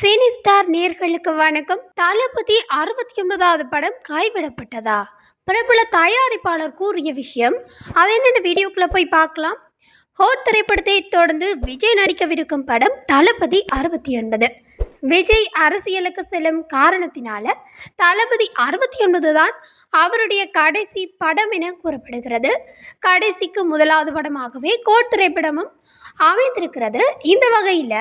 Cine star நேர்களுக்கு வணக்கம். தளபதி அறுபத்தி ஒன்பதாவது படம் கைவிடப்பட்டதா? பிரபல தயாரிப்பாளர் கூறிய விஷயம் அது என்னென்ன வீடியோக்குள்ள போய் பார்க்கலாம்? ஹோட் திரைப்படத்தை தொடர்ந்து விஜய் நடிக்கவிருக்கும் படம் தளபதி அறுபத்தி ஒன்பது. விஜய் அரசியலுக்கு செல்லும் காரணத்தினால தளபதி அறுபத்தி ஒன்பது தான் அவருடைய கடைசி படம் என கூறப்படுகிறது. கடைசிக்கு முதலாவது படமாகவே கோட் திரைப்படமும் அமைந்திருக்கிறது. இந்த வகையில்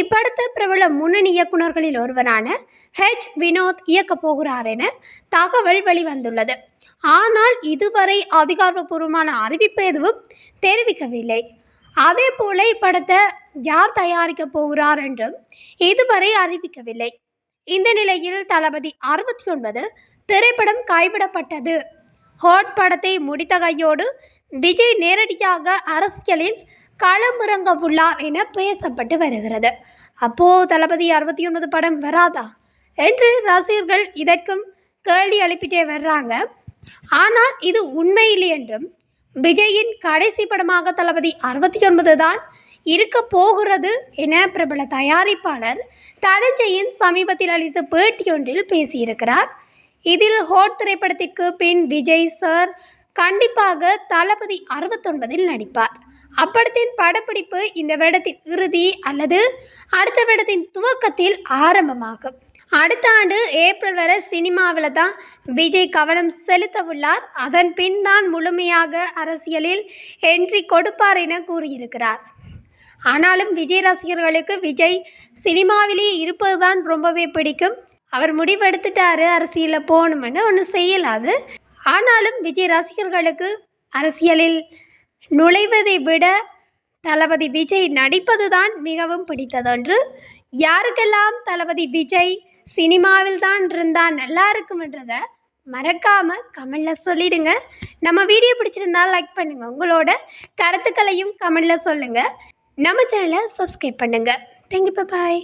இப்படத்தை பிரபல முன்னணி இயக்குனர்களில் ஒருவரான ஹெச் வினோத் இயக்கப் போகிறார் என தகவல் வெளிவந்துள்ளது. ஆனால் இதுவரை அதிகாரப்பூர்வமான அறிவிப்பு எதுவும் தெரிவிக்கவில்லை. அதே போல இப்படத்தை யார் தயாரிக்க போகிறார் என்றும் இதுவரை அறிவிக்கவில்லை. இந்த நிலையில் தளபதி அறுபத்தி ஒன்பது திரைப்படம் கைவிடப்பட்டது. ஹாட் படத்தை முடித்த கையோடு விஜய் நேரடியாக அரசியலில் களமிறங்க உள்ளார் என பேசப்பட்டு வருகிறது. அப்போ தளபதி அறுபத்தி ஒன்பது படம் வராதா? என்று ரசிகர்கள் இதற்கும் கேள்வி எழுப்பிட்டே வர்றாங்க. ஆனால் இது உண்மையில்லை என்றும் விஜயின் கடைசி படமாக தளபதி அறுபத்தி ஒன்பது தான் இருக்க போகிறது என பிரபல தயாரிப்பாளர் தனஞ்சயின் சமீபத்தில் அளித்த பேட்டியொன்றில் பேசியிருக்கிறார். இதில் ஹோட் திரைப்படத்திற்கு பின் விஜய் சார் கண்டிப்பாக தளபதி அறுபத்தொன்பதில் நடிப்பார். அப்படத்தின் படப்பிடிப்பு இந்த வருடத்தின் இறுதி அல்லது அடுத்த வருடத்தின் துவக்கத்தில் ஆரம்பமாகும். அடுத்த ஆண்டு ஏப்ரல் வரை சினிமாவில் தான் விஜய் கவனம் செலுத்த உள்ளார். அதன் பின் தான் முழுமையாக அரசியலில் என்ட்ரி கொடுப்பார் என கூறியிருக்கிறார். ஆனாலும் விஜய் ரசிகர்களுக்கு விஜய் சினிமாவிலேயே இருப்பது தான் ரொம்பவே பிடிக்கும். அவர் முடிவெடுத்துட்டாரு அரசியலில் போகணும்னு ஒன்றும் செய்யலாது. ஆனாலும் விஜய் ரசிகர்களுக்கு அரசியலில் நுழைவதை விட தளபதி விஜய் நடிப்பது தான் மிகவும் பிடித்ததொன்று. யாருக்கெல்லாம் தளபதி விஜய் சினிமாவில் தான் இருந்தால் நல்லா இருக்கும்ன்றத மறக்காமல் கமெண்டில் சொல்லிடுங்க. நம்ம வீடியோ பிடிச்சிருந்தா லைக் பண்ணுங்கள் உங்களோட கருத்துக்களையும் கமெண்டில் சொல்லுங்கள் நம்ம சேனலை சப்ஸ்கிரைப் பண்ணுங்கள் தேங்க்யூ பாய்